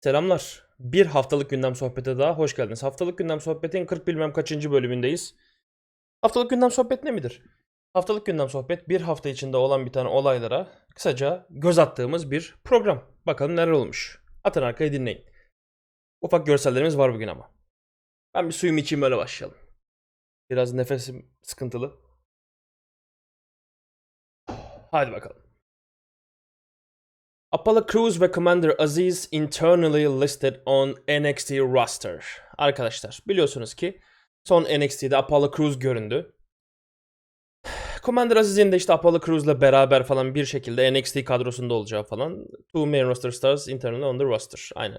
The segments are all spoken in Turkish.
Selamlar. Bir haftalık gündem sohbete daha hoş geldiniz. Haftalık gündem sohbetin 40 bilmem kaçıncı bölümündeyiz. Haftalık gündem sohbet ne midir? Haftalık gündem sohbet bir hafta içinde olan bir tane olaylara kısaca göz attığımız bir program. Bakalım neler olmuş. Atın arkaya dinleyin. Ufak görsellerimiz var bugün ama. Ben bir suyumu içeyim öyle başlayalım. Biraz nefesim sıkıntılı. Hadi bakalım. Apollo Crews ve Commander Aziz internally listed on NXT roster. Arkadaşlar biliyorsunuz ki son NXT'de Apollo Crews göründü. Commander Aziz'in de işte Apollo Crews'la beraber falan bir şekilde NXT kadrosunda olacağı falan. Two main roster stars internally on the roster. Aynen.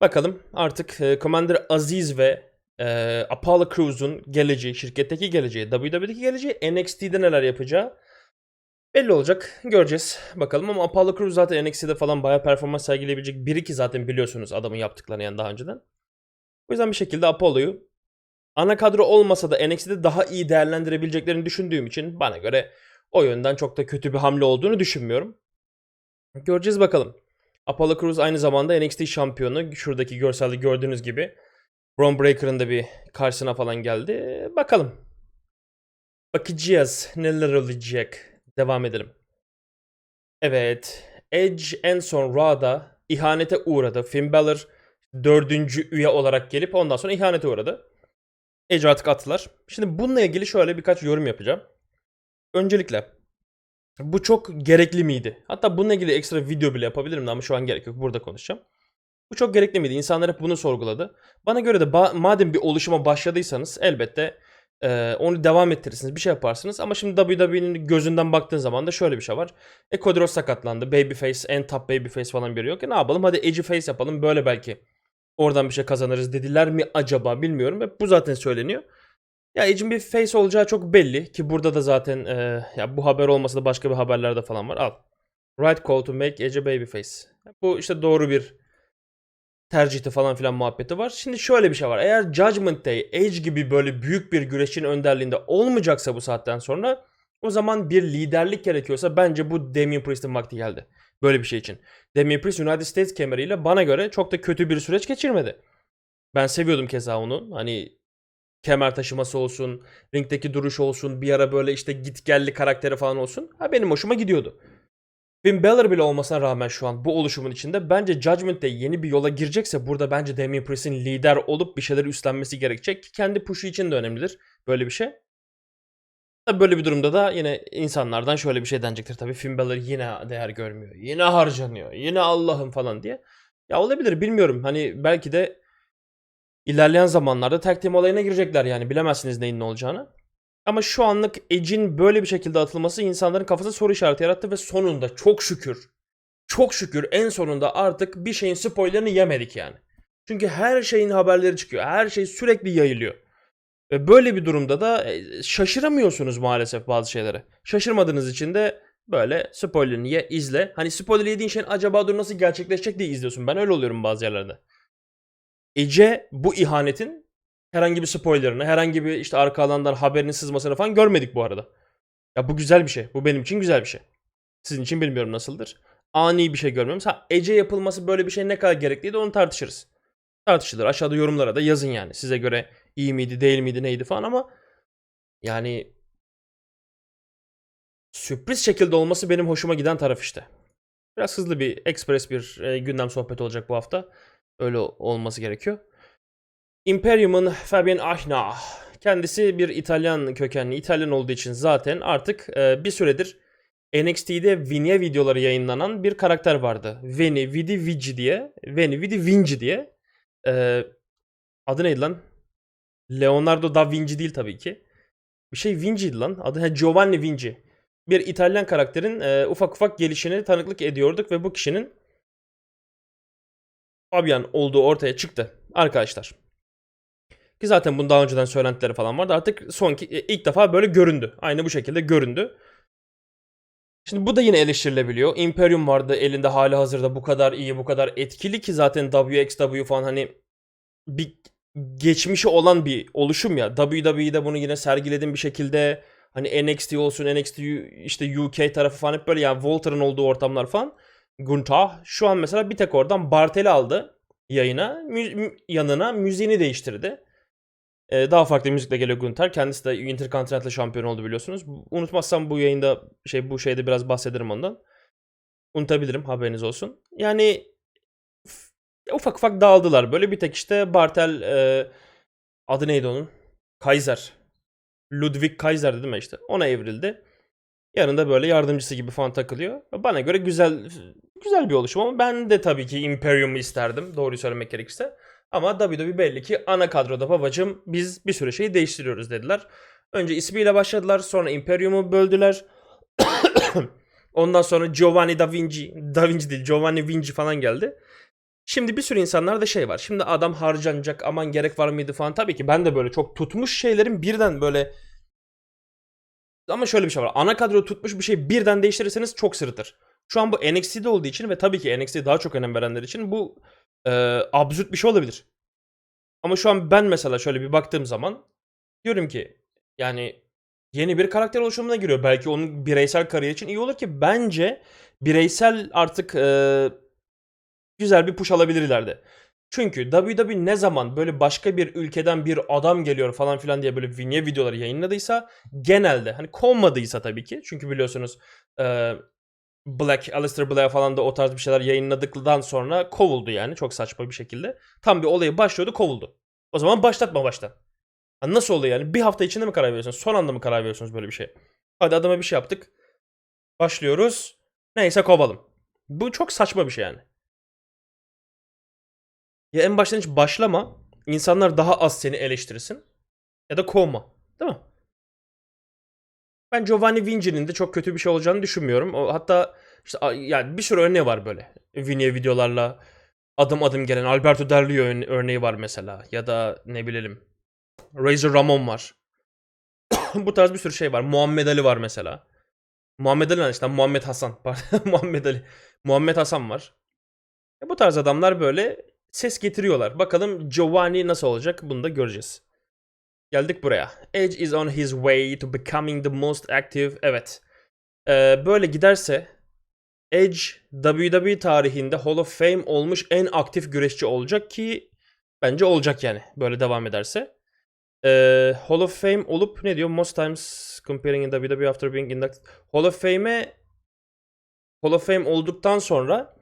Bakalım artık e, Commander Aziz ve e, Apollo Crews'un geleceği, şirketteki geleceği, WWE'deki geleceği, NXT'de neler yapacağı belli olacak. Göreceğiz. Bakalım ama Apollo Crews zaten NXT'de falan bayağı performans sergileyebilecek biri ki zaten biliyorsunuz adamın yaptıklarını yani daha önceden. O yüzden bir şekilde Apollo'yu ana kadro olmasa da NXT'de daha iyi değerlendirebileceklerini düşündüğüm için bana göre o yönden çok da kötü bir hamle olduğunu düşünmüyorum. Göreceğiz bakalım. Apollo Crews aynı zamanda NXT şampiyonu. Şuradaki görselde gördüğünüz gibi. Braun Breaker'ın da bir karşısına falan geldi. Bakalım. Bakacağız neler olacak. Devam edelim. Evet. Edge en son Raw'da ihanete uğradı. Finn Balor dördüncü üye olarak gelip ondan sonra ihanete uğradı. Edge artık attılar. Şimdi bununla ilgili şöyle birkaç yorum yapacağım. Öncelikle bu çok gerekli miydi? Hatta bununla ilgili ekstra video bile yapabilirim ama şu an gerek yok. Burada konuşacağım. Bu çok gerekli miydi? İnsanlar hep bunu sorguladı. Bana göre de madem bir oluşuma başladıysanız elbette e, onu devam ettirirsiniz. Bir şey yaparsınız. Ama şimdi WWE'nin gözünden baktığın zaman da şöyle bir şey var. E Cody Rhodes sakatlandı. Babyface, en top babyface falan biri yok. E ne yapalım? Hadi Edgy Face yapalım. Böyle belki oradan bir şey kazanırız dediler mi acaba bilmiyorum. Ve bu zaten söyleniyor. Ya Edge'in bir face olacağı çok belli ki burada da zaten e, ya bu haber olmasa da başka bir haberlerde falan var. Al. Right call to make Edge a babyface. Bu işte doğru bir tercihti falan filan muhabbeti var. Şimdi şöyle bir şey var. Eğer Judgment Day Edge gibi böyle büyük bir güreşin önderliğinde olmayacaksa bu saatten sonra o zaman bir liderlik gerekiyorsa bence bu Damian Priest'in vakti geldi. Böyle bir şey için. Damian Priest United States kemeriyle bana göre çok da kötü bir süreç geçirmedi. Ben seviyordum keza onu. Hani kemer taşıması olsun, ringdeki duruş olsun, bir ara böyle işte git gelli karakteri falan olsun. Ha benim hoşuma gidiyordu. Finn Balor bile olmasına rağmen şu an bu oluşumun içinde bence Judgment Day yeni bir yola girecekse burada bence Damian Priest'in lider olup bir şeyleri üstlenmesi gerekecek ki kendi push'u için de önemlidir böyle bir şey. Tabii böyle bir durumda da yine insanlardan şöyle bir şey denecektir tabii Finn Balor yine değer görmüyor, yine harcanıyor, yine Allah'ım falan diye. Ya olabilir bilmiyorum hani belki de ilerleyen zamanlarda tag team olayına girecekler yani bilemezsiniz neyin ne olacağını. Ama şu anlık Edge'in böyle bir şekilde atılması insanların kafasında soru işareti yarattı ve sonunda çok şükür çok şükür en sonunda artık bir şeyin spoilerini yemedik yani. Çünkü her şeyin haberleri çıkıyor. Her şey sürekli yayılıyor. Ve böyle bir durumda da e, şaşıramıyorsunuz maalesef bazı şeylere. Şaşırmadığınız için de böyle spoilerini ye, izle. Hani spoiler yediğin şeyin acaba dur nasıl gerçekleşecek diye izliyorsun. Ben öyle oluyorum bazı yerlerde. Ece bu ihanetin herhangi bir spoilerını, herhangi bir işte arka alandan haberinin sızmasını falan görmedik bu arada. Ya bu güzel bir şey. Bu benim için güzel bir şey. Sizin için bilmiyorum nasıldır. Ani bir şey görmüyoruz. Ha Ece yapılması böyle bir şey ne kadar gerekliydi onu tartışırız. Tartışılır. Aşağıda yorumlara da yazın yani. Size göre iyi miydi, değil miydi, neydi falan ama yani sürpriz şekilde olması benim hoşuma giden taraf işte. Biraz hızlı bir, express bir e, gündem sohbeti olacak bu hafta. Öyle olması gerekiyor. Imperium'un Fabian Ahna. Kendisi bir İtalyan kökenli. İtalyan olduğu için zaten artık e, bir süredir NXT'de Vinye videoları yayınlanan bir karakter vardı. Veni Vidi Vici diye. Veni Vidi Vinci diye. E, adı neydi lan? Leonardo da Vinci değil tabii ki. Bir şey Vinci'ydi lan. Adı he, Giovanni Vinci. Bir İtalyan karakterin e, ufak ufak gelişini tanıklık ediyorduk ve bu kişinin Fabian olduğu ortaya çıktı arkadaşlar. Ki zaten bunun daha önceden söylentileri falan vardı. Artık sonki e, ilk defa böyle göründü. Aynı bu şekilde göründü. Şimdi bu da yine eleştirilebiliyor. Imperium vardı elinde hali hazırda bu kadar iyi, bu kadar etkili ki zaten WXW falan hani bir geçmişi olan bir oluşum ya. WWE'de bunu yine sergiledim bir şekilde. Hani NXT olsun, NXT işte UK tarafı falan hep böyle yani Walter'ın olduğu ortamlar falan. Gunther. Şu an mesela bir tek oradan Bartel'i aldı yayına. Mü- yanına müziğini değiştirdi. Ee, daha farklı müzikle geliyor Gunther. Kendisi de Intercontinental şampiyon oldu biliyorsunuz. Unutmazsam bu yayında şey bu şeyde biraz bahsederim ondan. Unutabilirim haberiniz olsun. Yani ufak ufak dağıldılar. Böyle bir tek işte Bartel e, adı neydi onun? Kaiser. Ludwig Kaiser değil mi işte? Ona evrildi. Yanında böyle yardımcısı gibi falan takılıyor. Bana göre güzel güzel bir oluşum ama ben de tabii ki Imperium'u isterdim. Doğruyu söylemek gerekirse. Ama WWE belli ki ana kadroda babacım biz bir sürü şeyi değiştiriyoruz dediler. Önce ismiyle başladılar. Sonra Imperium'u böldüler. Ondan sonra Giovanni Da Vinci, Da Vinci değil Giovanni Vinci falan geldi. Şimdi bir sürü insanlarda şey var. Şimdi adam harcanacak aman gerek var mıydı falan. Tabii ki ben de böyle çok tutmuş şeylerin birden böyle ama şöyle bir şey var. Ana kadro tutmuş bir şey birden değiştirirseniz çok sırıtır. Şu an bu NXT'de olduğu için ve tabii ki NXT'ye daha çok önem verenler için bu e, absürt bir şey olabilir. Ama şu an ben mesela şöyle bir baktığım zaman diyorum ki yani yeni bir karakter oluşumuna giriyor. Belki onun bireysel kariyer için iyi olur ki bence bireysel artık e, güzel bir push alabilir ileride. Çünkü WWE ne zaman böyle başka bir ülkeden bir adam geliyor falan filan diye böyle vinye videoları yayınladıysa genelde hani konmadıysa tabii ki çünkü biliyorsunuz e, Black, Aleister Black falan da o tarz bir şeyler yayınladıktan sonra kovuldu yani çok saçma bir şekilde. Tam bir olayı başlıyordu kovuldu. O zaman başlatma baştan. Ha nasıl oluyor yani? Bir hafta içinde mi karar veriyorsunuz? Son anda mı karar veriyorsunuz böyle bir şey? Hadi adama bir şey yaptık. Başlıyoruz. Neyse kovalım. Bu çok saçma bir şey yani. Ya en baştan hiç başlama. İnsanlar daha az seni eleştirsin. Ya da kovma. Değil mi? Ben Giovanni Vinci'nin de çok kötü bir şey olacağını düşünmüyorum. O, hatta işte yani bir sürü örneği var böyle. Vinci videolarla adım adım gelen Alberto ön- örneği var mesela. Ya da ne bilelim. Razor Ramon var. Bu tarz bir sürü şey var. Muhammed Ali var mesela. Muhammed Ali işte Muhammed Hasan. Muhammed Ali. Muhammed Hasan var. E, bu tarz adamlar böyle ses getiriyorlar. Bakalım Giovanni nasıl olacak bunu da göreceğiz. Geldik buraya. Edge is on his way to becoming the most active. Evet. Ee, böyle giderse Edge WWE tarihinde Hall of Fame olmuş en aktif güreşçi olacak ki bence olacak yani böyle devam ederse. Ee, Hall of Fame olup ne diyor? Most times comparing in WWE after being inducted. Hall of Fame'e Hall of Fame olduktan sonra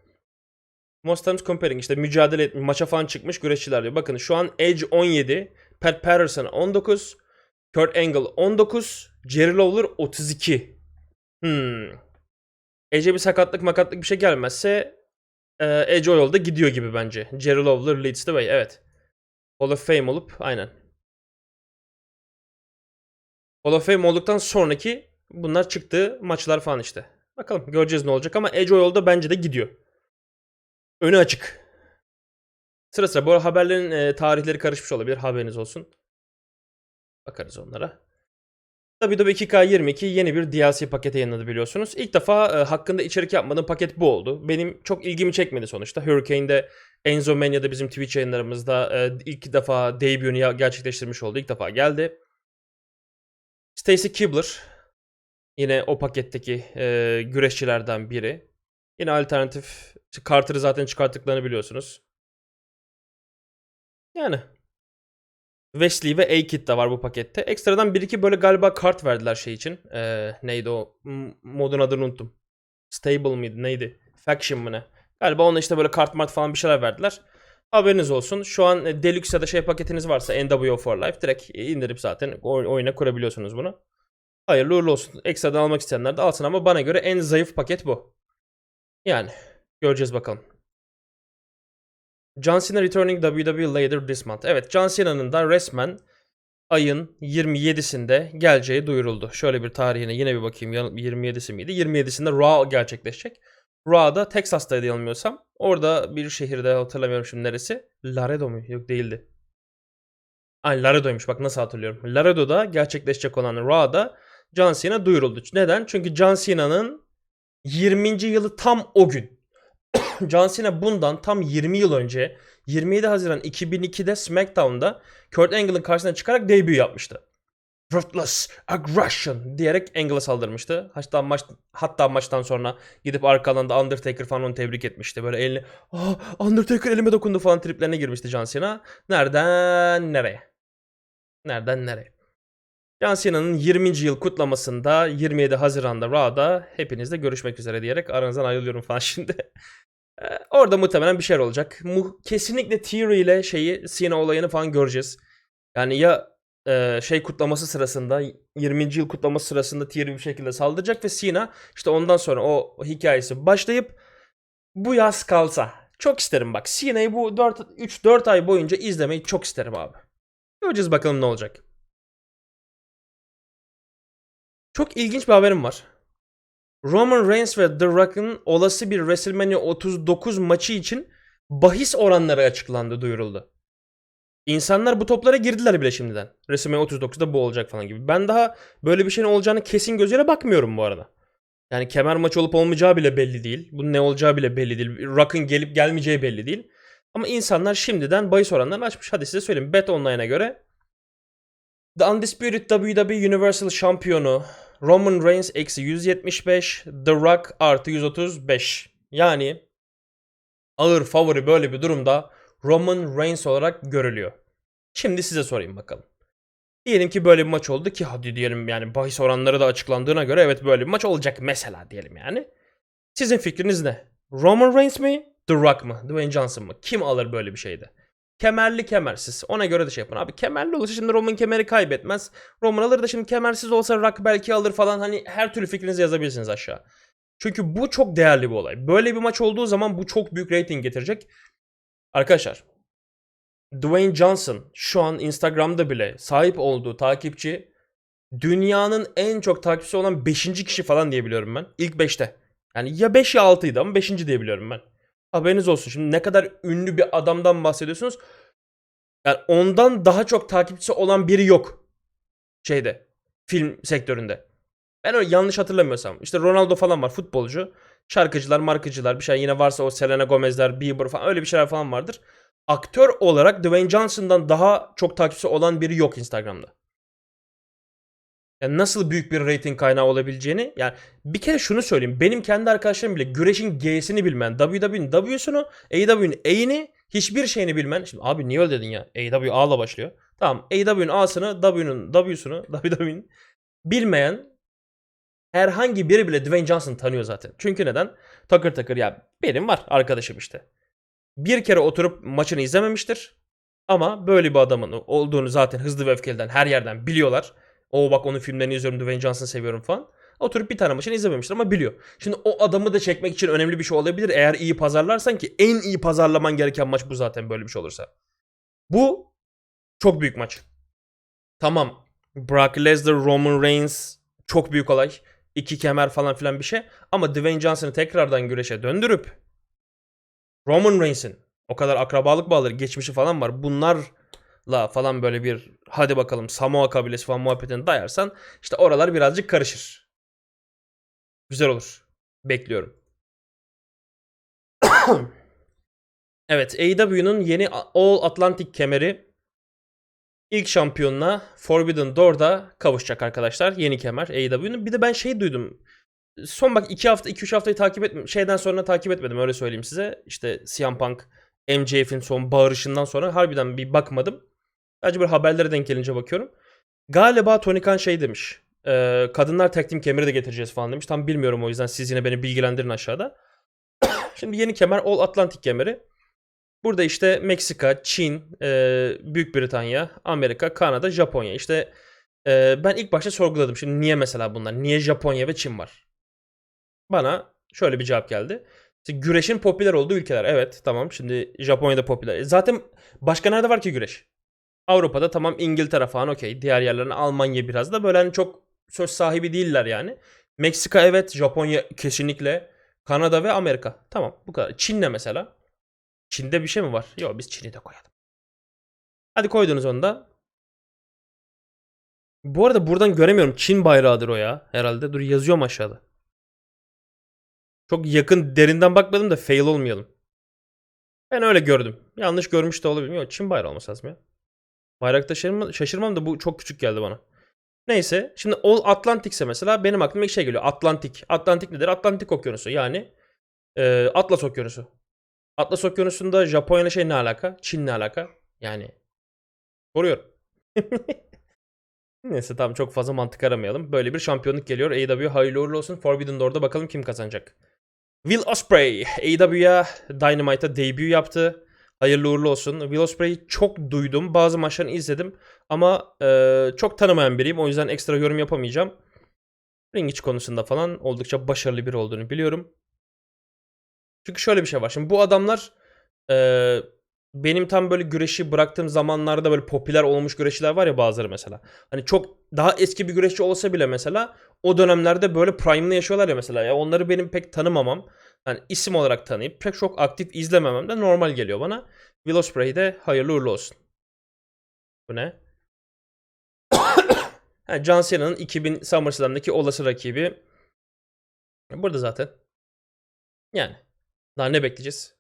Most times comparing işte mücadele etmiş, maça falan çıkmış güreşçiler diyor. Bakın şu an Edge 17, Pat Patterson 19, Kurt Angle 19, Jerry Lawler 32. Hmm. Edge'e bir sakatlık makatlık bir şey gelmezse e, Edge o yolda gidiyor gibi bence. Jerry Lawler leads the way. Evet. Hall of Fame olup aynen. Hall of Fame olduktan sonraki bunlar çıktığı maçlar falan işte. Bakalım göreceğiz ne olacak ama Edge o yolda bence de gidiyor. Önü açık. Sıra sıra bu haberlerin e, tarihleri karışmış olabilir haberiniz olsun. Bakarız onlara. WWE 2K22 yeni bir DLC paketi yayınladı biliyorsunuz. İlk defa e, hakkında içerik yapmadığım paket bu oldu. Benim çok ilgimi çekmedi sonuçta. Hurricane'de Enzo Mania'da bizim Twitch yayınlarımızda e, ilk defa debut'unu gerçekleştirmiş oldu. İlk defa geldi. Stacy Kibler yine o paketteki e, güreşçilerden biri. Yine alternatif Carter'ı zaten çıkarttıklarını biliyorsunuz. Yani Wesley ve A-Kid de var bu pakette. Ekstradan bir iki böyle galiba kart verdiler şey için. Ee, neydi o? Modun adını unuttum. Stable mıydı? Neydi? Faction mı ne? Galiba ona işte böyle kart mart falan bir şeyler verdiler. Haberiniz olsun. Şu an e, Deluxe ya da şey paketiniz varsa NWO for Life direkt indirip zaten oy- oyuna kurabiliyorsunuz bunu. Hayırlı uğurlu olsun. Ekstradan almak isteyenler de alsın ama bana göre en zayıf paket bu. Yani göreceğiz bakalım. John Cena returning WWE later this month. Evet John Cena'nın da resmen ayın 27'sinde geleceği duyuruldu. Şöyle bir tarihine yine bir bakayım. Yan- 27'si miydi? 27'sinde Raw gerçekleşecek. Raw'da Texas'taydı yanılmıyorsam. Orada bir şehirde hatırlamıyorum şimdi neresi. Laredo mu? Yok değildi. Ay Laredo'ymuş bak nasıl hatırlıyorum. Laredo'da gerçekleşecek olan Raw'da John Cena duyuruldu. Neden? Çünkü John Cena'nın 20. yılı tam o gün. John Cena bundan tam 20 yıl önce 27 Haziran 2002'de SmackDown'da Kurt Angle'ın karşısına çıkarak debut yapmıştı. Ruthless aggression diyerek Angle'a saldırmıştı. Hatta maç hatta maçtan sonra gidip arkadan da Undertaker falan onu tebrik etmişti. Böyle elini Aa, Undertaker elime dokundu falan triplerine girmişti John Cena. Nereden nereye? Nereden nereye? John Cena'nın 20. yıl kutlamasında 27 Haziran'da Raw'da hepinizle görüşmek üzere diyerek aranızdan ayrılıyorum falan şimdi. Ee, Orada muhtemelen bir şeyler olacak. Mu kesinlikle Theory ile şeyi Cena olayını falan göreceğiz. Yani ya e, şey kutlaması sırasında 20. yıl kutlaması sırasında Theory bir şekilde saldıracak ve Cena işte ondan sonra o hikayesi başlayıp bu yaz kalsa. Çok isterim bak. Cena'yı bu 3-4 ay boyunca izlemeyi çok isterim abi. Göreceğiz bakalım ne olacak. Çok ilginç bir haberim var. Roman Reigns ve The Rock'ın olası bir WrestleMania 39 maçı için bahis oranları açıklandı, duyuruldu. İnsanlar bu toplara girdiler bile şimdiden. WrestleMania 39'da bu olacak falan gibi. Ben daha böyle bir şeyin olacağını kesin gözüyle bakmıyorum bu arada. Yani kemer maçı olup olmayacağı bile belli değil. Bunun ne olacağı bile belli değil. Rock'ın gelip gelmeyeceği belli değil. Ama insanlar şimdiden bahis oranlarını açmış. Hadi size söyleyeyim. Bet Online'a göre The Undisputed WWE Universal Şampiyonu Roman Reigns eksi 175, The Rock artı 135. Yani ağır favori böyle bir durumda Roman Reigns olarak görülüyor. Şimdi size sorayım bakalım. Diyelim ki böyle bir maç oldu ki hadi diyelim yani bahis oranları da açıklandığına göre evet böyle bir maç olacak mesela diyelim yani. Sizin fikriniz ne? Roman Reigns mi? The Rock mı? Dwayne Johnson mı? Kim alır böyle bir şeyde? Kemerli kemersiz. Ona göre de şey yapın. Abi kemerli olursa şimdi Roman kemeri kaybetmez. Roman alır da şimdi kemersiz olsa Rock belki alır falan. Hani her türlü fikrinizi yazabilirsiniz aşağı. Çünkü bu çok değerli bir olay. Böyle bir maç olduğu zaman bu çok büyük rating getirecek. Arkadaşlar Dwayne Johnson şu an Instagram'da bile sahip olduğu takipçi dünyanın en çok takipçisi olan 5. kişi falan diyebiliyorum ben. İlk 5'te. Yani ya 5 ya 6'ydı ama 5. diyebiliyorum ben. Haberiniz olsun. Şimdi ne kadar ünlü bir adamdan bahsediyorsunuz. Yani ondan daha çok takipçisi olan biri yok. Şeyde. Film sektöründe. Ben öyle yanlış hatırlamıyorsam. İşte Ronaldo falan var futbolcu. Şarkıcılar, markacılar bir şey yine varsa o Selena Gomez'ler, Bieber falan öyle bir şeyler falan vardır. Aktör olarak Dwayne Johnson'dan daha çok takipçisi olan biri yok Instagram'da. Yani nasıl büyük bir rating kaynağı olabileceğini yani bir kere şunu söyleyeyim. Benim kendi arkadaşlarım bile güreşin G'sini bilmeyen, WWE'nin W'sunu, AEW'nin E'ini hiçbir şeyini bilmeyen. Şimdi abi niye öyle dedin ya? AEW A'la başlıyor. Tamam AEW'nin A'sını, W'nun W'sunu, WWE'nin bilmeyen herhangi biri bile Dwayne Johnson tanıyor zaten. Çünkü neden? Takır takır ya benim var arkadaşım işte. Bir kere oturup maçını izlememiştir. Ama böyle bir adamın olduğunu zaten hızlı ve öfkeliden her yerden biliyorlar. O bak onun filmlerini izliyorum Dwayne Johnson'ı seviyorum falan. Oturup bir tane maçını izlememiştir ama biliyor. Şimdi o adamı da çekmek için önemli bir şey olabilir. Eğer iyi pazarlarsan ki en iyi pazarlaman gereken maç bu zaten böyle bir şey olursa. Bu çok büyük maç. Tamam. Brock Lesnar, Roman Reigns çok büyük olay. İki kemer falan filan bir şey. Ama Dwayne Johnson'ı tekrardan güreşe döndürüp Roman Reigns'in o kadar akrabalık bağları, geçmişi falan var. Bunlarla falan böyle bir hadi bakalım Samoa kabilesi falan muhabbetini dayarsan işte oralar birazcık karışır. Güzel olur. Bekliyorum. evet AEW'nun yeni All Atlantic kemeri ilk şampiyonuna Forbidden Door'da kavuşacak arkadaşlar. Yeni kemer AEW'nun. Bir de ben şey duydum. Son bak 2 hafta 2-3 haftayı takip etmedim. Şeyden sonra takip etmedim öyle söyleyeyim size. İşte CM Punk MJF'in son bağırışından sonra harbiden bir bakmadım. Sadece böyle haberlere denk gelince bakıyorum. Galiba Tony Khan şey demiş. E, kadınlar team kemeri de getireceğiz falan demiş. Tam bilmiyorum o yüzden siz yine beni bilgilendirin aşağıda. Şimdi yeni kemer All Atlantic kemeri. Burada işte Meksika, Çin, e, Büyük Britanya, Amerika, Kanada, Japonya. İşte e, ben ilk başta sorguladım. Şimdi niye mesela bunlar? Niye Japonya ve Çin var? Bana şöyle bir cevap geldi. İşte güreşin popüler olduğu ülkeler. Evet tamam şimdi Japonya'da popüler. Zaten başka nerede var ki güreş? Avrupa'da tamam İngiltere falan okey. Diğer yerlerin Almanya biraz da böyle hani çok söz sahibi değiller yani. Meksika evet, Japonya kesinlikle. Kanada ve Amerika. Tamam bu kadar. Çin'le mesela. Çin'de bir şey mi var? Yok biz Çin'i de koyalım. Hadi koydunuz onu da. Bu arada buradan göremiyorum. Çin bayrağıdır o ya herhalde. Dur yazıyorum aşağıda. Çok yakın derinden bakmadım da fail olmayalım. Ben öyle gördüm. Yanlış görmüş de olabilirim. Yok Çin bayrağı olması lazım ya. Bayrakta şaşırmam, şaşırmam da bu çok küçük geldi bana. Neyse. Şimdi All Atlantic'se mesela benim aklıma ilk şey geliyor. Atlantik. Atlantik nedir? Atlantik Okyanusu. Yani e, Atlas Okyanusu. Atlas Okyanusu'nda Japonya'yla şey ne alaka? Çin ne alaka? Yani soruyorum. Neyse tamam çok fazla mantık aramayalım. Böyle bir şampiyonluk geliyor. AEW hayırlı uğurlu olsun. Forbidden Door'da bakalım kim kazanacak. Will Ospreay AEW'ya Dynamite'a debut yaptı. Hayırlı uğurlu olsun. Will Ospreay'i çok duydum. Bazı maçlarını izledim. Ama e, çok tanımayan biriyim. O yüzden ekstra yorum yapamayacağım. Ring içi konusunda falan oldukça başarılı biri olduğunu biliyorum. Çünkü şöyle bir şey var. Şimdi bu adamlar e, benim tam böyle güreşi bıraktığım zamanlarda böyle popüler olmuş güreşçiler var ya bazıları mesela. Hani çok daha eski bir güreşçi olsa bile mesela o dönemlerde böyle prime'ını yaşıyorlar ya mesela. Ya onları benim pek tanımamam. Hani isim olarak tanıyıp pek çok aktif izlememem de normal geliyor bana. Will Ospreay de hayırlı uğurlu olsun. Bu ne? ha, John Cena'nın 2000 SummerSlam'daki olası rakibi. Burada zaten. Yani. Daha ne bekleyeceğiz?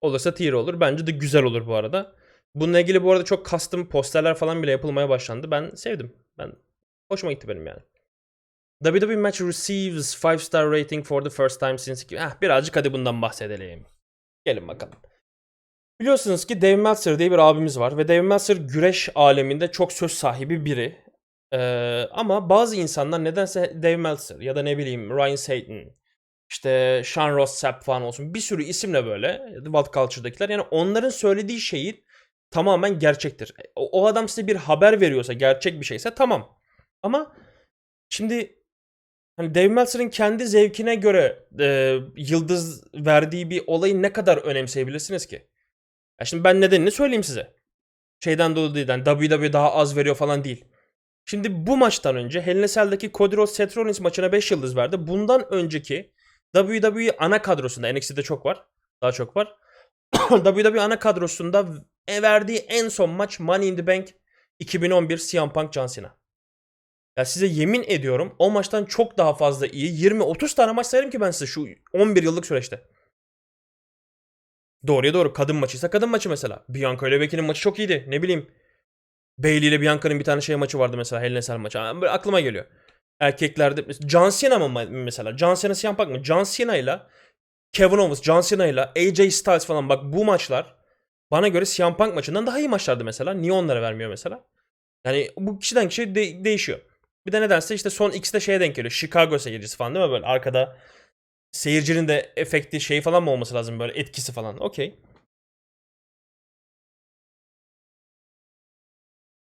Olursa tier olur. Bence de güzel olur bu arada. Bununla ilgili bu arada çok custom posterler falan bile yapılmaya başlandı. Ben sevdim. Ben hoşuma gitti benim yani. WWE match receives 5 star rating for the first time since... Heh, birazcık hadi bundan bahsedelim. Gelin bakalım. Biliyorsunuz ki Dave Meltzer diye bir abimiz var ve Dave Meltzer güreş aleminde çok söz sahibi biri. Ee, ama bazı insanlar nedense Dave Meltzer ya da ne bileyim Ryan Satan, işte Sean Ross Sapp falan olsun bir sürü isimle böyle Wild Culture'dakiler yani onların söylediği şeyin tamamen gerçektir. O, o adam size bir haber veriyorsa gerçek bir şeyse tamam. Ama şimdi hani Dave Meltzer'ın kendi zevkine göre e, yıldız verdiği bir olayı ne kadar önemseyebilirsiniz ki? Ya şimdi ben nedenini söyleyeyim size. Şeyden dolayı değil. Yani WWE daha az veriyor falan değil. Şimdi bu maçtan önce Hell Cody Rhodes Seth Rollins maçına 5 yıldız verdi. Bundan önceki WWE ana kadrosunda NXT'de çok var. Daha çok var. WWE ana kadrosunda verdiği en son maç Money in the Bank 2011 CM Punk John Cena. Ya size yemin ediyorum o maçtan çok daha fazla iyi 20-30 tane maç sayarım ki ben size şu 11 yıllık süreçte. Doğruya doğru kadın maçıysa kadın maçı mesela. Bianca ile Becky'nin maçı çok iyiydi. Ne bileyim. Bailey ile Bianca'nın bir tane şey maçı vardı mesela. A Cell maçı. Yani Böyle aklıma geliyor. Erkeklerde John Cena mı mesela? John Cena CM Punk mı? John Cena ile Kevin Owens, John Cena ile AJ Styles falan bak bu maçlar bana göre CM Punk maçından daha iyi maçlardı mesela. Niye onlara vermiyor mesela? Yani bu kişiden kişiye de- değişiyor. Bir de nedense işte son ikisi de şeye denk geliyor. Chicago seyircisi falan değil mi? Böyle arkada seyircinin de efekti şey falan mı olması lazım böyle etkisi falan. Okey.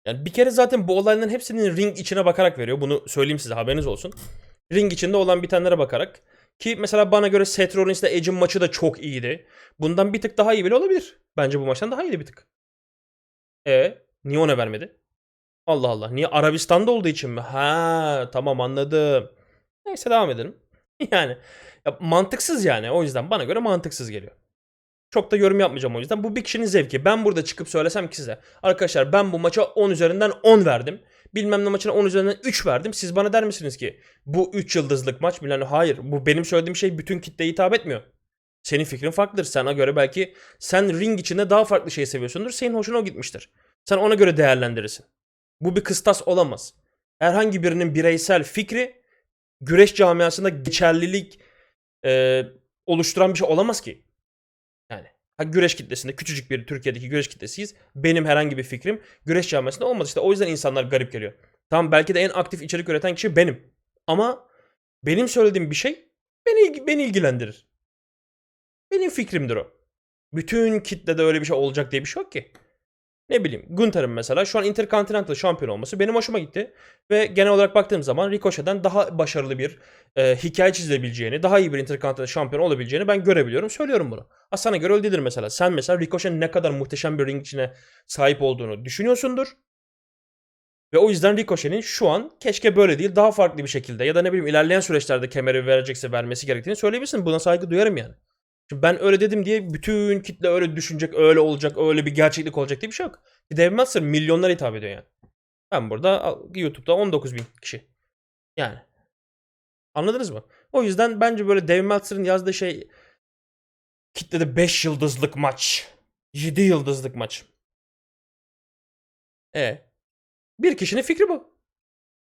Yani bir kere zaten bu olayların hepsinin ring içine bakarak veriyor. Bunu söyleyeyim size haberiniz olsun. Ring içinde olan bitenlere bakarak. Ki mesela bana göre Seth Rollins ile Edge'in maçı da çok iyiydi. Bundan bir tık daha iyi bile olabilir. Bence bu maçtan daha iyiydi bir tık. E niye ona vermedi? Allah Allah. Niye Arabistan'da olduğu için mi? Ha tamam anladım. Neyse devam edelim. Yani ya, mantıksız yani. O yüzden bana göre mantıksız geliyor. Çok da yorum yapmayacağım o yüzden. Bu bir kişinin zevki. Ben burada çıkıp söylesem ki size. Arkadaşlar ben bu maça 10 üzerinden 10 verdim. Bilmem ne maçına 10 üzerinden 3 verdim. Siz bana der misiniz ki bu 3 yıldızlık maç bilmem? Hayır. Bu benim söylediğim şey bütün kitleye hitap etmiyor. Senin fikrin farklıdır. Sana göre belki sen ring içinde daha farklı şey seviyorsundur. Senin hoşuna o gitmiştir. Sen ona göre değerlendirirsin. Bu bir kıstas olamaz. Herhangi birinin bireysel fikri güreş camiasında geçerlilik e, oluşturan bir şey olamaz ki. Yani ha, güreş kitlesinde küçücük bir Türkiye'deki güreş kitlesiyiz. Benim herhangi bir fikrim güreş camiasında olmaz. İşte o yüzden insanlar garip geliyor. Tamam belki de en aktif içerik üreten kişi benim. Ama benim söylediğim bir şey beni, beni ilgilendirir. Benim fikrimdir o. Bütün kitlede öyle bir şey olacak diye bir şey yok ki. Ne bileyim Gunther'ın mesela şu an Intercontinental şampiyon olması benim hoşuma gitti. Ve genel olarak baktığım zaman Ricochet'den daha başarılı bir e, hikaye çizebileceğini, daha iyi bir Intercontinental şampiyon olabileceğini ben görebiliyorum. Söylüyorum bunu. Ha sana göre öyle değildir mesela. Sen mesela Ricochet'in ne kadar muhteşem bir ring içine sahip olduğunu düşünüyorsundur. Ve o yüzden Ricochet'in şu an keşke böyle değil daha farklı bir şekilde ya da ne bileyim ilerleyen süreçlerde kemeri verecekse vermesi gerektiğini söyleyebilirsin. Buna saygı duyarım yani. Şimdi ben öyle dedim diye bütün kitle öyle düşünecek, öyle olacak, öyle bir gerçeklik olacak diye bir şey yok. Dave Meltzer milyonlara hitap ediyor yani. Ben burada YouTube'da 19 bin kişi. Yani. Anladınız mı? O yüzden bence böyle Dave Meltzer'ın yazdığı şey kitlede 5 yıldızlık maç. 7 yıldızlık maç. E bir kişinin fikri bu.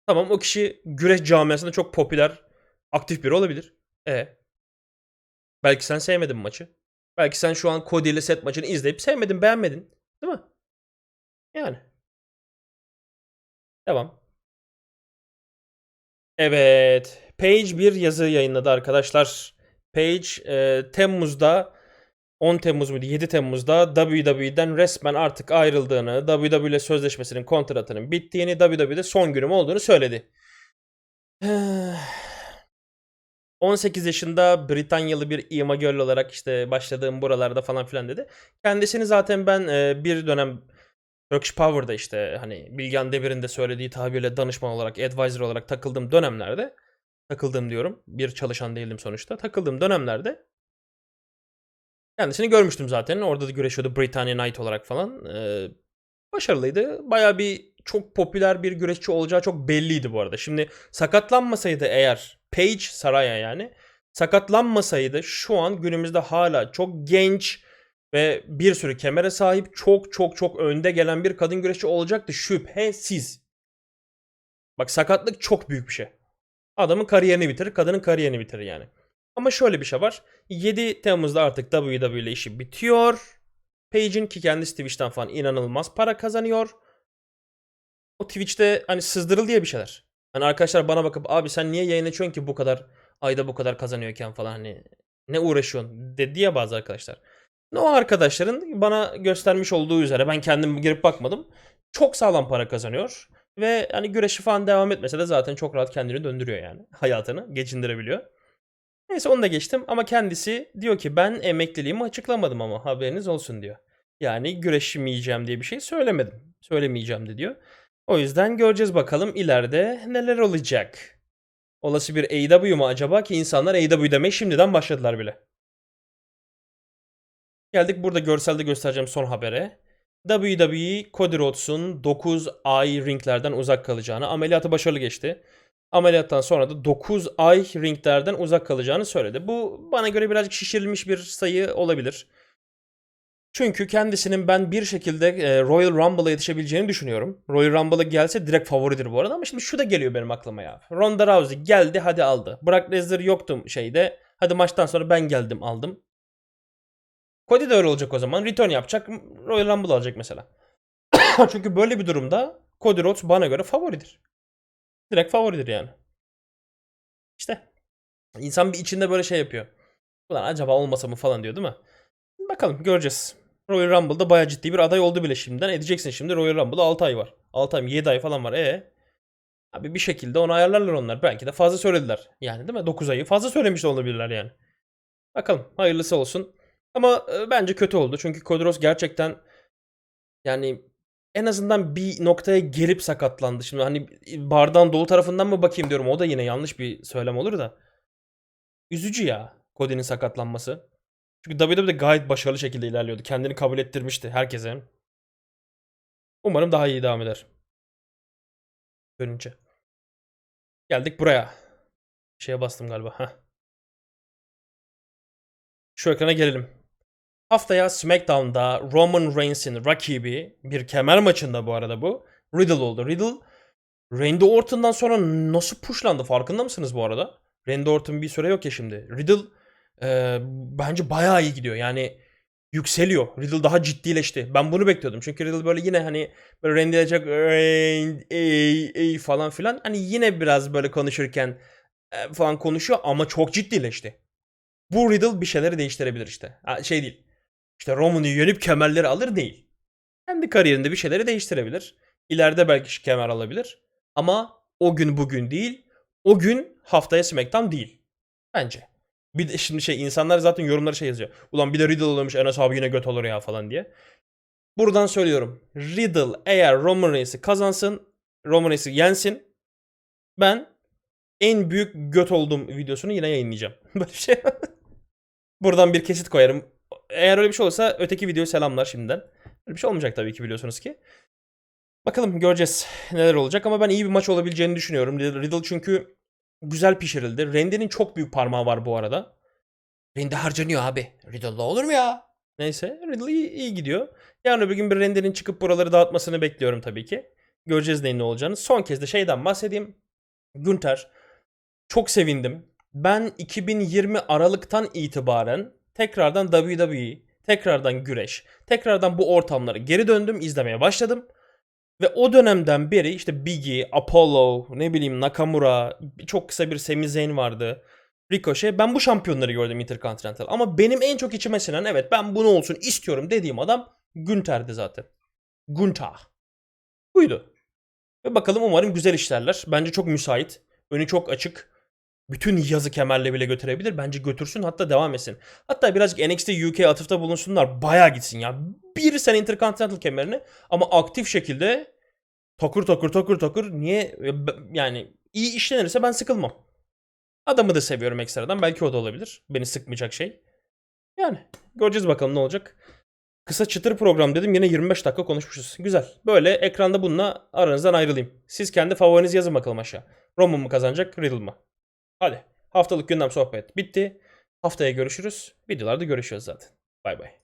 Tamam o kişi güreş camiasında çok popüler, aktif biri olabilir. E Belki sen sevmedin maçı. Belki sen şu an Cody ile Seth maçını izleyip sevmedin, beğenmedin. Değil mi? Yani. Devam. Evet. Page bir yazı yayınladı arkadaşlar. Page e, Temmuz'da 10 Temmuz muydu? 7 Temmuz'da WWE'den resmen artık ayrıldığını, WWE ile sözleşmesinin kontratının bittiğini, WWE'de son günüm olduğunu söyledi. 18 yaşında Britanyalı bir ima girl olarak işte başladığım buralarda falan filan dedi. Kendisini zaten ben e, bir dönem Turkish Power'da işte hani Bilgehan Demir'in de söylediği tabirle danışman olarak, advisor olarak takıldığım dönemlerde takıldığım diyorum. Bir çalışan değildim sonuçta. Takıldığım dönemlerde kendisini görmüştüm zaten. Orada da güreşiyordu Britannia Knight olarak falan. Ee, başarılıydı. Baya bir çok popüler bir güreşçi olacağı çok belliydi bu arada. Şimdi sakatlanmasaydı eğer Paige Saraya yani sakatlanmasaydı şu an günümüzde hala çok genç ve bir sürü kemere sahip çok çok çok önde gelen bir kadın güreşçi olacaktı şüphesiz. Bak sakatlık çok büyük bir şey. Adamın kariyerini bitirir, kadının kariyerini bitirir yani. Ama şöyle bir şey var. 7 Temmuz'da artık WWE ile işi bitiyor. Paige'in ki kendisi Twitch'ten falan inanılmaz para kazanıyor. O Twitch'te hani sızdırıl diye bir şeyler. Hani arkadaşlar bana bakıp abi sen niye yayın açıyorsun ki bu kadar ayda bu kadar kazanıyorken falan hani ne uğraşıyorsun dedi ya bazı arkadaşlar. O arkadaşların bana göstermiş olduğu üzere ben kendim girip bakmadım. Çok sağlam para kazanıyor. Ve hani güreşi falan devam etmese de zaten çok rahat kendini döndürüyor yani. Hayatını geçindirebiliyor. Neyse onu da geçtim ama kendisi diyor ki ben emekliliğimi açıklamadım ama haberiniz olsun diyor. Yani güreşmeyeceğim diye bir şey söylemedim. Söylemeyeceğim de diyor. O yüzden göreceğiz bakalım ileride neler olacak. Olası bir AEW mu acaba ki insanlar AEW demeye şimdiden başladılar bile. Geldik burada görselde göstereceğim son habere. WWE Cody Rhodes'un 9 ay ringlerden uzak kalacağını, ameliyatı başarılı geçti. Ameliyattan sonra da 9 ay ringlerden uzak kalacağını söyledi. Bu bana göre birazcık şişirilmiş bir sayı olabilir. Çünkü kendisinin ben bir şekilde e, Royal Rumble'a yetişebileceğini düşünüyorum. Royal Rumble'a gelse direkt favoridir bu arada ama şimdi şu da geliyor benim aklıma ya. Ronda Rousey geldi hadi aldı. Brock Lesnar yoktum şeyde. Hadi maçtan sonra ben geldim aldım. Cody de öyle olacak o zaman. Return yapacak. Royal Rumble alacak mesela. Çünkü böyle bir durumda Cody Rhodes bana göre favoridir. Direkt favoridir yani. İşte. İnsan bir içinde böyle şey yapıyor. Ulan acaba olmasa mı falan diyor değil mi? Bakalım göreceğiz. Royal Rumble'da bayağı ciddi bir aday oldu bile şimdiden. Edeceksin şimdi Royal Rumble'da 6 ay var. 6 ay mı 7 ay falan var. E Abi bir şekilde onu ayarlarlar onlar. Belki de fazla söylediler. Yani değil mi? 9 ayı fazla söylemiş olabilirler yani. Bakalım hayırlısı olsun. Ama e, bence kötü oldu. Çünkü Kodros gerçekten yani en azından bir noktaya gelip sakatlandı. Şimdi hani bardağın dolu tarafından mı bakayım diyorum. O da yine yanlış bir söylem olur da. Üzücü ya Cody'nin sakatlanması. Çünkü WWE'de gayet başarılı şekilde ilerliyordu. Kendini kabul ettirmişti herkese. Umarım daha iyi devam eder. Görünce. Geldik buraya. Şeye bastım galiba. Heh. Şu ekrana gelelim. Haftaya SmackDown'da Roman Reigns'in rakibi bir kemer maçında bu arada bu. Riddle oldu. Riddle Randy Orton'dan sonra nasıl pushlandı farkında mısınız bu arada? Randy Orton bir süre yok ya şimdi. Riddle e, bence bayağı iyi gidiyor. Yani yükseliyor. Riddle daha ciddileşti. Ben bunu bekliyordum. Çünkü Riddle böyle yine hani böyle Randy'le çok ey, ey falan filan. Hani yine biraz böyle konuşurken falan konuşuyor ama çok ciddileşti. Bu Riddle bir şeyleri değiştirebilir işte. Şey değil. İşte Roman'ı yenip kemerleri alır değil. Kendi kariyerinde bir şeyleri değiştirebilir. İleride belki kemer alabilir. Ama o gün bugün değil. O gün haftaya SmackDown değil. Bence. Bir de şimdi şey insanlar zaten yorumları şey yazıyor. Ulan bir de Riddle olmuş Enes abi yine göt olur ya falan diye. Buradan söylüyorum. Riddle eğer Roman Reigns'i kazansın. Roman Reigns'i yensin. Ben en büyük göt olduğum videosunu yine yayınlayacağım. Böyle bir şey. Buradan bir kesit koyarım. Eğer öyle bir şey olursa öteki videoya selamlar şimdiden. Öyle bir şey olmayacak tabii ki biliyorsunuz ki. Bakalım göreceğiz neler olacak ama ben iyi bir maç olabileceğini düşünüyorum. Riddle çünkü güzel pişirildi. Randy'nin çok büyük parmağı var bu arada. Randy harcanıyor abi. Riddle'da olur mu ya? Neyse Riddle iyi, iyi gidiyor. Yarın öbür gün bir Randy'nin çıkıp buraları dağıtmasını bekliyorum tabii ki. Göreceğiz neyin ne olacağını. Son kez de şeyden bahsedeyim. Günter çok sevindim. Ben 2020 Aralık'tan itibaren tekrardan WWE, tekrardan güreş, tekrardan bu ortamlara geri döndüm, izlemeye başladım. Ve o dönemden beri işte Biggie, Apollo, ne bileyim Nakamura, çok kısa bir Sami Zayn vardı. Ricochet. Ben bu şampiyonları gördüm Intercontinental. Ama benim en çok içime sinen evet ben bunu olsun istiyorum dediğim adam Günter'di zaten. Gunther. Buydu. Ve bakalım umarım güzel işlerler. Bence çok müsait. Önü çok açık. Bütün yazı kemerle bile götürebilir. Bence götürsün hatta devam etsin. Hatta birazcık NXT UK atıfta bulunsunlar. Bayağı gitsin ya. Bir sene Intercontinental kemerini ama aktif şekilde takır takır takır takır niye yani iyi işlenirse ben sıkılmam. Adamı da seviyorum ekstradan. Belki o da olabilir. Beni sıkmayacak şey. Yani göreceğiz bakalım ne olacak. Kısa çıtır program dedim yine 25 dakika konuşmuşuz. Güzel. Böyle ekranda bununla aranızdan ayrılayım. Siz kendi favorinizi yazın bakalım aşağı. Roman mı kazanacak Riddle mı? Hadi. Haftalık gündem sohbet bitti. Haftaya görüşürüz. Videolarda görüşüyoruz zaten. Bay bay.